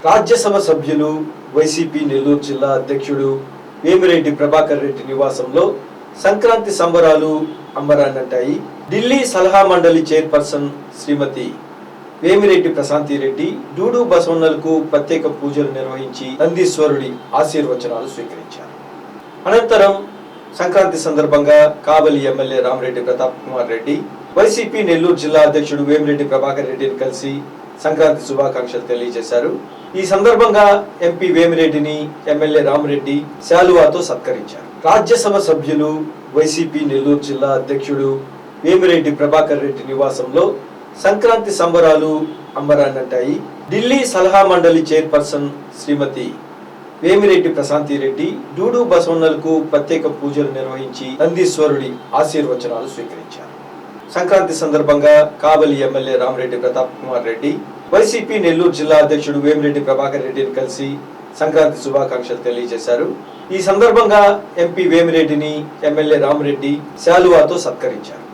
రాజ్యసభ సభ్యులు వైసీపీ నెల్లూరు జిల్లా అధ్యక్షుడు వేమిరెడ్డి ప్రభాకర్ రెడ్డి నివాసంలో సంక్రాంతి సంబరాలు అంబరాన్నంటాయి ఢిల్లీ సలహా మండలి చైర్పర్సన్ శ్రీమతి వేమిరెడ్డి ప్రశాంతి రెడ్డి డూడు బసవన్నలకు ప్రత్యేక పూజలు నిర్వహించి నందీశ్వరుడి ఆశీర్వచనాలు స్వీకరించారు. అనంతరం సంక్రాంతి సందర్భంగా కావలి ఎమ్మెల్యే రామరెడ్డి ప్రతాప్ కుమార్ రెడ్డి వైసీపీ నెల్లూరు జిల్లా అధ్యక్షుడు వేమిరెడ్డి ప్రభాకర్ రెడ్డిని కలిసి సంక్రాంతి శుభాకాంక్షలు తెలియజేశారు. ఈ సందర్భంగా ఎంపీ వేమిరెడ్డిని ఎమ్మెల్యే రామరెడ్డి శాలువాతో సత్కరించారు. రాజ్యసభ సభ్యులు వైసీపీ నెల్లూరు జిల్లా అధ్యక్షుడు వేమిరెడ్డి ప్రభాకర్ రెడ్డి నివాసంలో సంక్రాంతి సంబరాలు అంబరాన్నంటాయి ఢిల్లీ సలహా మండలి చైర్పర్సన్ శ్రీమతి వేమిరెడ్డి ప్రశాంతి రెడ్డి డూడు బసవన్నలకు ప్రత్యేక పూజలు నిర్వహించి నందీశ్వరుడి ఆశీర్వచనాలు స్వీకరించారు. సంక్రాంతి సందర్భంగా కావలి ఎమ్మెల్యే రామరెడ్డి ప్రతాప్ కుమార్ రెడ్డి వైసీపీ నెల్లూరు జిల్లా అధ్యక్షుడు వేమిరెడ్డి ప్రభాకర్ రెడ్డిని కలిసి సంక్రాంతి శుభాకాంక్షలు తెలియజేశారు. ఈ సందర్భంగా ఎంపీ వేమిరెడ్డిని ఎమ్మెల్యే రామరెడ్డి శాలువాతో సత్కరించారు.